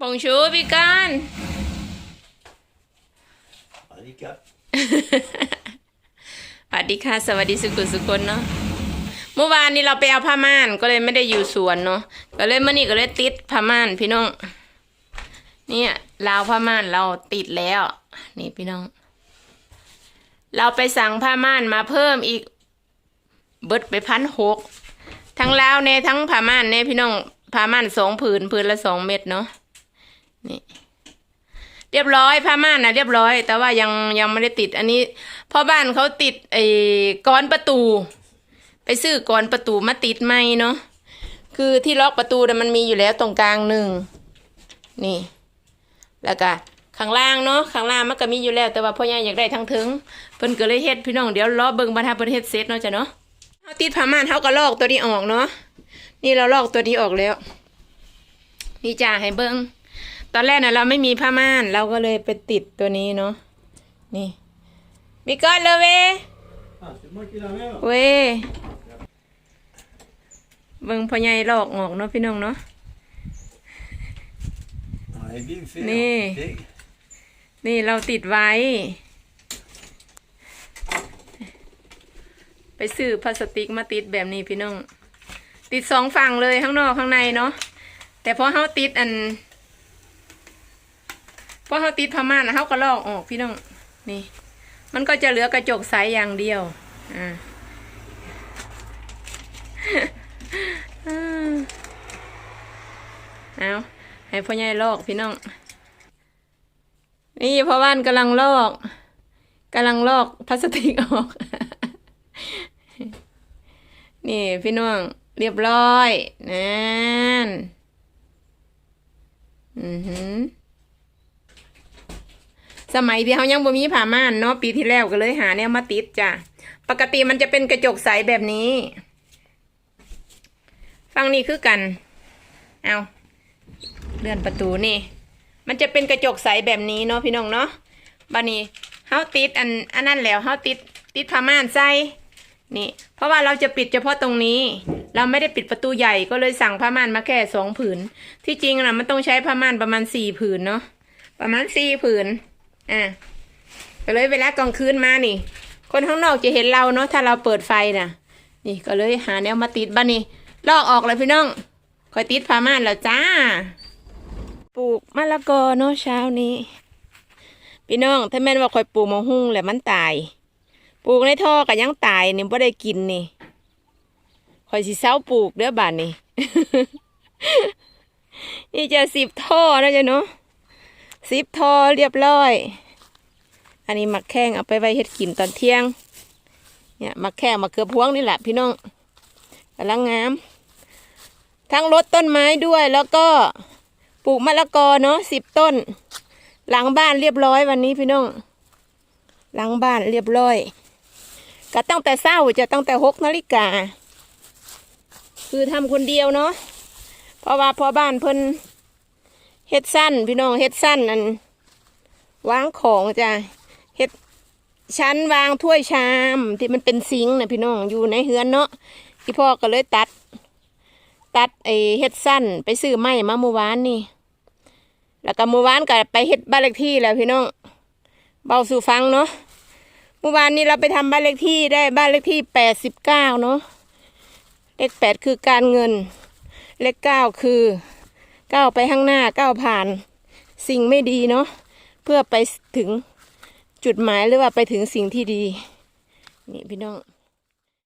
บงชูพี่กัน Alika. สวัสดีค่ะ สวัสดีสุกุสุคนเนาะ เมื่อวานนี้เราไปเอาผ้าม่านก็เลยไม่ได้อยู่สวนเนาะ ก็เลยเมื่อนี้ก็เลยติดผ้าม่านพี่น้อง เนี่ยราวผ้าม่านเราติดแล้ว นี่พี่น้อง เราไปสั่งผ้าม่านมาเพิ่มอีก เบิดไปพันหกทั้งลาวเนทั้งผ้าม่านเนพี่น้องผ้าม่านสองผืนผืนละสองเม็ดเนาะ นี่ เรียบร้อยผ้าม่านนะเรียบร้อย แต่ว่ายังยังไม่ได้ติด อันนี้พ่อบ้านเขาติดไอ้ก้อนประตู ไปซื้อก้อนประตูมาติดไหมเนาะคือที่ล็อกประตูน่ะมันมีอยู่แล้วตรงกลางหนึ่งนี่ แล้วก็ข้างล่างเนาะข้างล่างมันก็มีอยู่แล้ว แต่ว่าพ่อใหญ่อยากได้ทั้งถึงเพิ่นก็เลยเฮ็ดพี่น้องเดี๋ยวรอเบิ่งบรรทัดเพิ่นเฮ็ดเสร็จเนาะจ้ะเนาะเฮาติดผ้าม่านเฮาก็ลอกตัวนี้ออกเนาะนี่เราลอกตัวนี้ออกแล้ว นี่จ้าให้เบิ่ง ตอนแรกนะเราไม่มีผ้าม่าน เราก็เลยไปติดตัวนี้เนาะนี่มีก้อนเลยเว้ยเว้ยเบิ่งพ่อใหญ่ลอกออกเนาะพี่น้องเนาะ Ah, et bien fait. Mais- hein. Et- นี่เราติดไว้ ไปซื้อพลาสติกมาติดแบบนี้พี่น้อง ติดสองฝั่งเลยข้างนอกข้างในเนาะแต่พอเขาติดอัน พอเขาติดผ้าม่านนะเขาก็ลอกออกพี่น้องนี่ มันก็จะเหลือกระจกใสอย่างเดียวอ่าเอาให้พ่อใหญ่ลอกพี่น้อง นี่พ่อบ้านกำลังลอกกำลังลอกพลาสติกออก นี่พี่น้องเรียบร้อยนั่นอือหือ สมัยที่เขายังบ่มีผ้าม่านเนาะปีที่แล้วก็เลยหาแนวมาติดจ้ะปกติมันจะเป็นกระจกใสแบบนี้ฟังนี่คือกัน เอาเลื่อนประตูนี่ มันจะเป็นกระจกใสแบบนี้เนาะพี่น้องเนาะบันนี้เฮาติดอันอันนั้นแล้วเฮาติดติดผ้าม่านใส่นี่ เพราะว่าเราจะปิดเฉพาะตรงนี้ เราไม่ได้ปิดประตูใหญ่ก็เลยสั่งผ้าม่านมาแค่สองผืน ที่จริงนะมันต้องใช้ผ้าม่านประมาณสี่ผืนเนาะประมาณสี่ผืน อะก็เลยเวลากลางคืนมานี่ คนข้างนอกจะเห็นเราเนาะถ้าเราเปิดไฟน่ะ นี่ก็เลยหาแนวมาติดบ้านนี่ลอกออกเลยพี่น้องคอยติดผ้าม่านแล้วจ้า ปลูกมะละกอเนาะเช้านี้ พี่น้องถ้าแม่นว่าคอยปลูกมะฮุ่งแหละมันตาย ปลูกในท่อก็ยังตายนี่บ่ได้กินนี่คอยสิเศร้าปลูกเด้อบ้านนี่นี่จะสิบท่อนะจ๊ะเนาะ สิบทอเรียบร้อย อันนี้มักแข้งเอาไปไว้เฮ็ดกินตอนเที่ยง เนี่ยมักแข้งมักเขือบพวงนี่แหละพี่น้องกำลังงาม ทั้งรดต้นไม้ด้วยแล้วก็ปลูกมะละกอเนาะสิบต้น หลังบ้านเรียบร้อยวันนี้พี่น้อง หลังบ้านเรียบร้อย ก็ตั้งแต่เช้าจะตั้งแต่หกนาฬิกา คือทำคนเดียวเนาะ เพราะว่าพอบ้านเพิ่น เฮ็ดสั้นพี่น้องเฮ็ดสั้นอันวางของจ้ะเฮ็ดชั้นวางถ้วยชามที่มันเป็นซิงนะพี่น้องอยู่ในเฮือนเนาะที่พ่อก็เลยตัด ตัดไอเฮ็ดสั้น ไปซื้อไม้มาเมื่อวานนี่ แล้วก็เมื่อวานก็ไปเฮ็ดบ้านเลขที่แล้วพี่น้องเบาสู่ฟังเนาะเมื่อวานนี้เราไปทำบ้านเลขที่ได้บ้านเลขที่แปดสิบเก้าเนาะเลขแปดคือการเงิน เลขเก้าคือ ก้าวไปข้างหน้าก้าวผ่าน สิ่งไม่ดีเนาะเพื่อไปถึงจุดหมายหรือว่าไปถึงสิ่งที่ดี นี่พี่น้อง